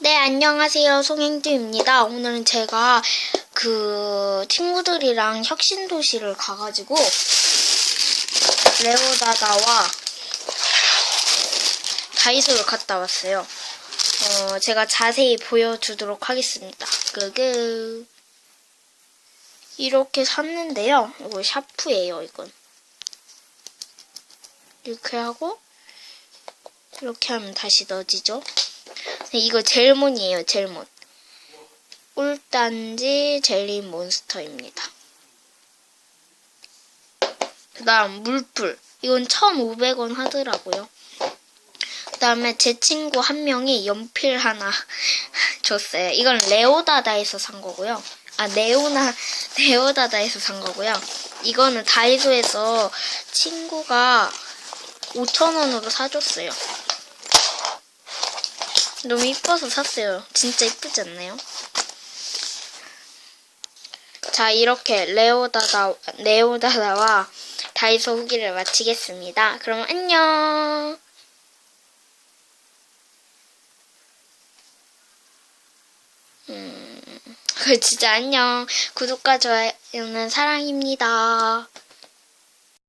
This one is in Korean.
네, 안녕하세요. 송행주입니다. 오늘은 제가 그 친구들이랑 혁신도시를 가가지고 레오다다와 다이소를 갔다 왔어요. 어, 제가 자세히 보여주도록 하겠습니다. 끄그. 이렇게 샀는데요. 이거 샤프예요, 이건. 이렇게 하고 이렇게 하면 다시 넣어지죠. 네, 이거 젤몬이에요, 젤몬. 꿀단지 젤리 몬스터입니다. 그 다음, 물풀. 이건 1,500원 하더라고요. 그 다음에 제 친구 한 명이 연필 하나 줬어요. 이건 레오다다에서 산 거고요. 아, 네오나, 네오다다에서 산 거고요. 이거는 다이소에서 친구가 5,000원으로 사줬어요. 너무 이뻐서 샀어요. 진짜 이쁘지 않나요? 자, 이렇게 레오다다, 레오다다와 다이소 후기를 마치겠습니다. 그럼 안녕! 음, 그 진짜 안녕. 구독과 좋아요는 사랑입니다.